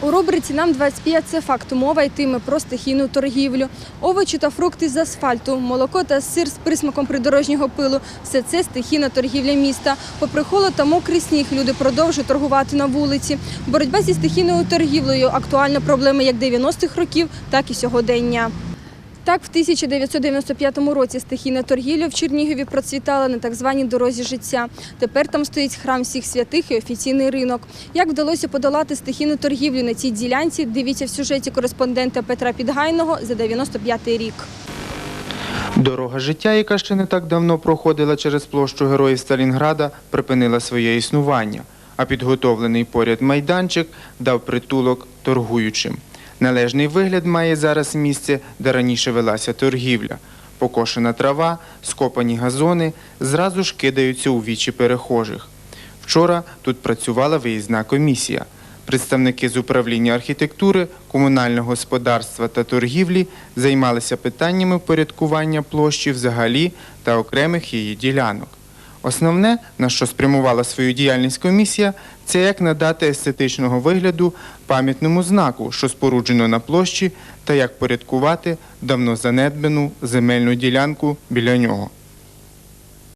У рубриці Нам 25 це факт. Мова йтиме про стихійну торгівлю. Овочі та фрукти з асфальту, молоко та сир з присмаком придорожнього пилу. Все це стихійна торгівля міста. Попри холод та мокрий сніг, люди продовжують торгувати на вулиці. Боротьба зі стихійною торгівлею актуальна проблема як 90-х років, так і сьогодення. Так, в 1995 році стихійна торгівля в Чернігові процвітала на так званій дорозі життя. Тепер там стоїть храм всіх святих і офіційний ринок. Як вдалося подолати стихійну торгівлю на цій ділянці, дивіться в сюжеті кореспондента Петра Підгайного за 95-й рік. Дорога життя, яка ще не так давно проходила через площу Героїв Сталінграда, припинила своє існування, а підготовлений поряд майданчик дав притулок торгуючим. Належний вигляд має зараз місце, де раніше велася торгівля. Покошена трава, скопані газони зразу ж кидаються у вічі перехожих. Вчора тут працювала виїзна комісія. Представники з управління архітектури, комунального господарства та торгівлі займалися питаннями впорядкування площі взагалі та окремих її ділянок. Основне, на що спрямувала свою діяльність комісія, це як надати естетичного вигляду пам'ятному знаку, що споруджено на площі, та як порядкувати давно занедбану земельну ділянку біля нього.